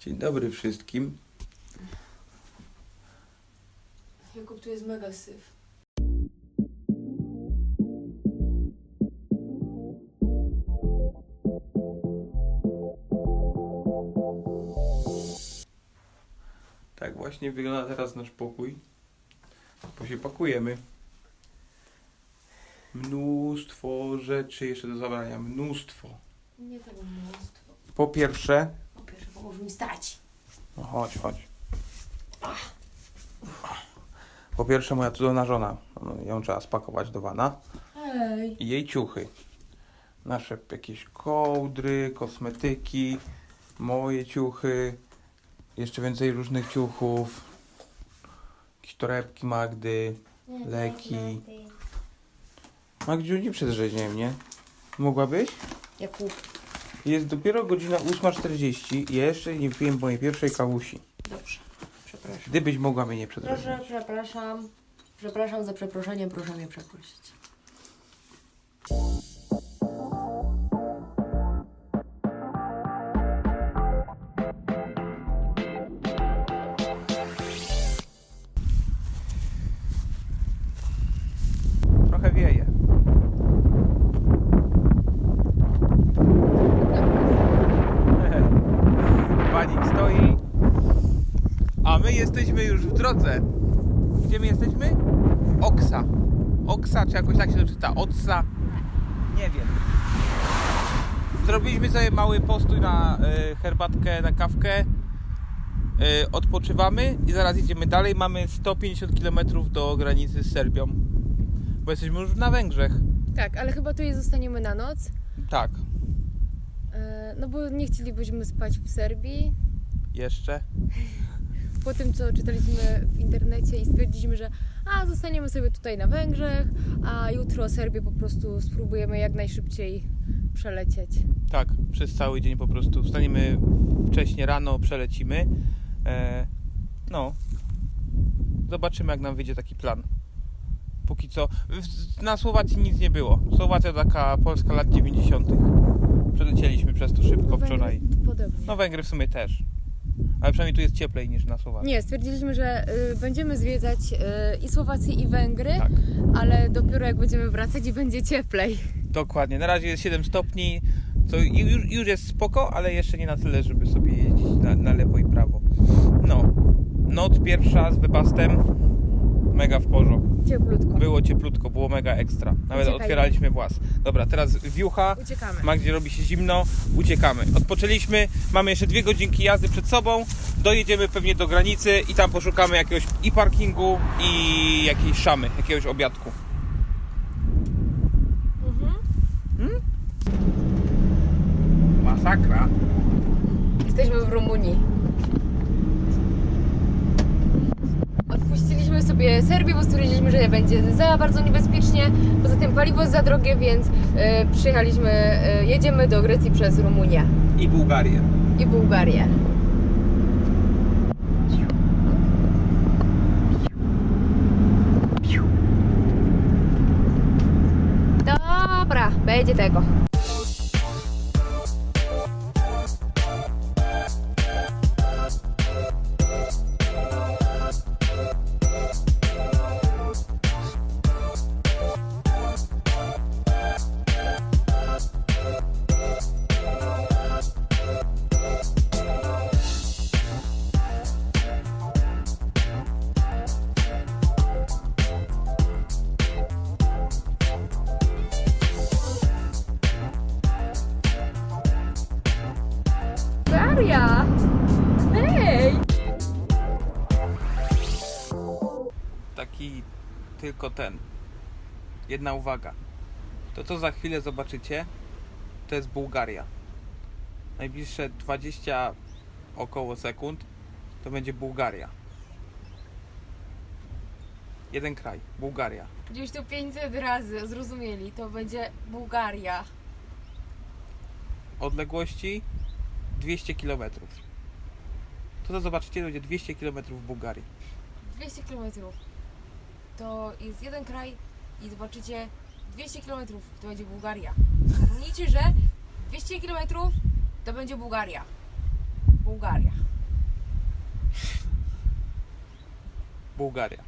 Dzień dobry wszystkim. Jakub, tu jest mega syf. Tak właśnie wygląda teraz nasz pokój. Bo się pakujemy. Mnóstwo rzeczy jeszcze do zabrania. Mnóstwo. Nie tego mnóstwo. Po pierwsze... Pomóż mi stać. No chodź, chodź. Po pierwsze moja cudowna żona. No, ją trzeba spakować do wana. Hej. I jej ciuchy. Nasze jakieś kołdry, kosmetyki, moje ciuchy, jeszcze więcej różnych ciuchów, jakieś torebki Magdy, leki. Magdziu, nie przedrzeźniaj mnie. Mogłabyś? Jakub. Jest dopiero godzina 8.40 i ja jeszcze nie piłem mojej pierwszej kawusi. Dobrze. Przepraszam. Gdybyś mogła mnie nie Proszę, przedrzeźniać. przepraszam. Przepraszam za przeproszeniem, proszę mnie przeprosić. Jesteśmy już w drodze. Gdzie my jesteśmy? W Oksa. Oksa, czy jakoś tak się to czyta? Otsa? Nie wiem. Zrobiliśmy sobie mały postój na y, herbatkę, na kawkę. Y, odpoczywamy i zaraz idziemy dalej. Mamy 150 km do granicy z Serbią. Bo jesteśmy już na Węgrzech. Tak, ale chyba tutaj zostaniemy na noc. Tak, e, No bo nie chcielibyśmy spać w Serbii. jeszcze. Po tym, co czytaliśmy w internecie i stwierdziliśmy, że a zostaniemy sobie tutaj na Węgrzech, a jutro Serbię po prostu spróbujemy jak najszybciej przelecieć. Tak, przez cały dzień po prostu wstaniemy wcześnie rano, przelecimy. E, no, zobaczymy jak nam wyjdzie taki plan. Póki co, na Słowacji nic nie było. Słowacja taka Polska lat 90. Przelecieliśmy przez to szybko wczoraj. Podobnie. No Węgry w sumie też. Ale przynajmniej tu jest cieplej niż na Słowacji. Nie, stwierdziliśmy, że y, będziemy zwiedzać y, i Słowację, i Węgry, Tak, ale dopiero jak będziemy wracać i będzie cieplej. dokładnie. Na razie jest 7 stopni, co już, już jest spoko, ale jeszcze nie na tyle, żeby sobie jeździć na, na lewo i prawo. No, noc pierwsza z wybastem, mega w porządku. Cieplutko. Było cieplutko, było mega ekstra. Nawet Uciekaj. otwieraliśmy włas. Dobra, teraz wiucha, Uciekamy. ma gdzie robi się zimno, uciekamy. Odpoczęliśmy, mamy jeszcze dwie godzinki jazdy przed sobą, dojedziemy pewnie do granicy i tam poszukamy jakiegoś i parkingu i jakiejś szamy, jakiegoś obiadku. Mhm. Masakra. Jesteśmy w Rumunii. Odpuściliśmy sobie Serbię, bo stwierdziliśmy, że będzie za bardzo niebezpiecznie. Poza tym paliwo jest za drogie, więc e, przyjechaliśmy, e, jedziemy do Grecji przez Rumunię I Bułgarię. i Bułgarię. Dobra, będzie tego. Taki tylko ten. Jedna uwaga. To co za chwilę zobaczycie, to jest Bułgaria. Najbliższe 20 około sekund to będzie Bułgaria. Jeden kraj, Bułgaria. Gdzieś tu 500 razy zrozumieli, to będzie Bułgaria. Odległości 200 km. To co zobaczycie, to będzie 200 km w Bułgarii. 200 km to jest jeden kraj i zobaczycie 200 km to będzie Bułgaria. Zapomnijcie, że 200 km to będzie Bułgaria. Bułgaria. Bułgaria.